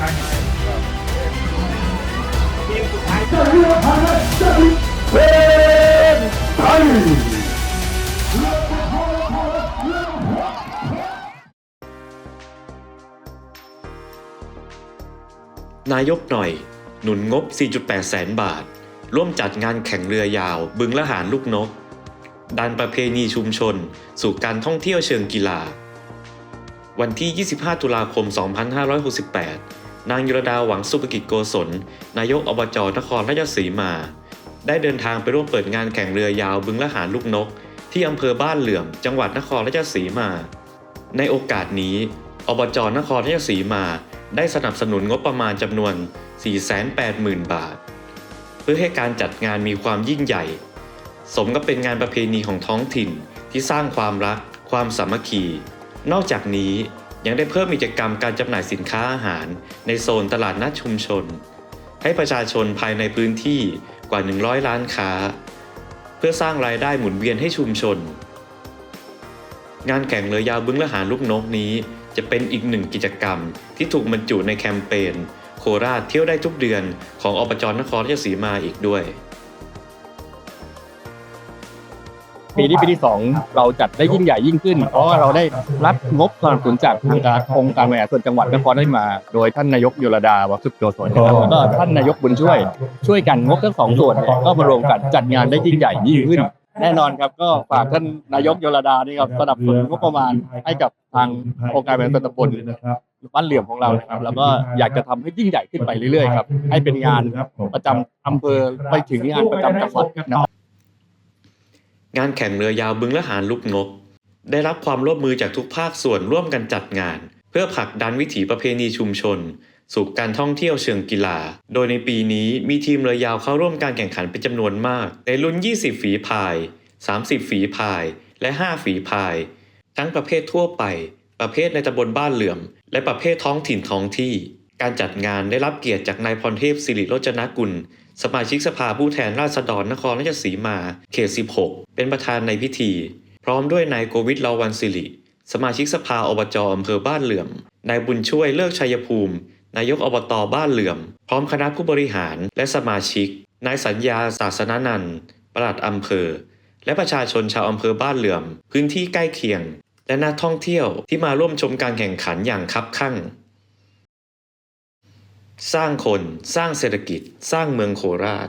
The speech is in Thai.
นไทยนายกหน่อย หนุนงบ 4.8 แสนบาท ร่วมจัดงานแข่งเรือยาว บึงละหารลูกนก ดันประเพณีชุมชน สู่การท่องเที่ยวเชิงกีฬา วันที่ 25 ตุลาคม 2568 นางยุรดาหวังสุภกิจโกศล นายกอบจนครราชสีมา ได้เดินทางไปร่วมเปิดงานแข่งเรือยาวบึงละหารลูกนก ที่อำเภอบ้านเหลื่อม จังหวัดนครราชสีมา ในโอกาสนี้ อบจนครราชสีมา ได้สนับสนุนงบประมาณจำนวน 480,000 บาท เพื่อให้การจัดงานมีความยิ่งใหญ่ สมกับเป็นงานประเพณีของท้องถิ่นที่สร้างความรัก ความสามัคคี นอกจากนี้ ยังได้เพิ่มกิจกรรมการจำหน่ายสินค้าอาหาร ในโซนตลาดนัดชุมชน ให้ประชาชนภายในพื้นที่กว่า 100 ล้านค้า เพื่อสร้างรายได้หมุนเวียนให้ชุมชน งานแข่งเรือยาวบึ้งละหารลูกนกนี้ จะเป็นอีกหนึ่งกิจกรรมที่ถูกบรรจุในแคมเปญโคราชเที่ยวได้ทุกเดือนของอบจนครราชสีมาอีกด้วย ปีนี้ปีที่สองเราจัดได้ยิ่งใหญ่ยิ่งขึ้น เพราะว่าเราได้รับงบสนับสนุนจากทางการองค์การบริหารส่วนจังหวัดนครราชสีมา โดยท่านนายกยุรดาวัสุขโยศนนะครับแล้วก็ท่านนายกบุญช่วย ช่วยกันงบทั้งสองส่วนเนี่ยก็มารวมกันจัดงานได้ยิ่งใหญ่ยิ่งขึ้นแน่นอนครับก็ฝากท่านนายกยุรดานี่ครับสนับสนุนงบประมาณให้กับทางองค์การบริหารส่วนตำบลบ้านเหลี่ยมของเรานะครับ แล้วก็อยากจะทำให้ยิ่งใหญ่ขึ้นไปเรื่อยๆครับให้เป็นงานประจำอำเภอไปถึงงานประจำจังหวัดนะครับ งานแข่งเรือยาวบึงละหารลูกนก ได้รับความร่วมมือจากทุกภาคส่วนร่วมกันจัดงาน เพื่อผลักดันวิถีประเพณีชุมชน สู่การท่องเที่ยวเชิงกีฬา โดยในปีนี้มีทีมเรือยาวเข้าร่วมการแข่งขันเป็นจำนวนมาก ในรุ่น 20 ฝีพาย 30 ฝีพาย และ 5 ฝีพาย ทั้งประเภททั่วไป ประเภทในตำบลบ้านเหลื่อม และประเภทท้องถิ่นท้องที่ การจัดงานได้รับเกียรติจากนายพรเทพสิริโรจนกุล สมาชิกสภาผู้แทนราษฎรนครราชสีมา เขต 16 เป็นประธานในพิธี พร้อมด้วยนายโกวิทลาวันสิริ สมาชิกสภาอบจอำเภอบ้านเหลื่อม นายบุญช่วยเลิกชัยภูมิ นายกอบตบ้านเหลื่อม พร้อมคณะผู้บริหารและสมาชิก นายสัญญาศาสนานันท์ปลัดอำเภอ และประชาชนชาวอำเภอบ้านเหลื่อม พื้นที่ใกล้เคียง และนักท่องเที่ยวที่มาร่วมชมการแข่งขันอย่างคับคั่ง สร้างคน สร้างเศรษฐกิจ สร้างเมืองโคราช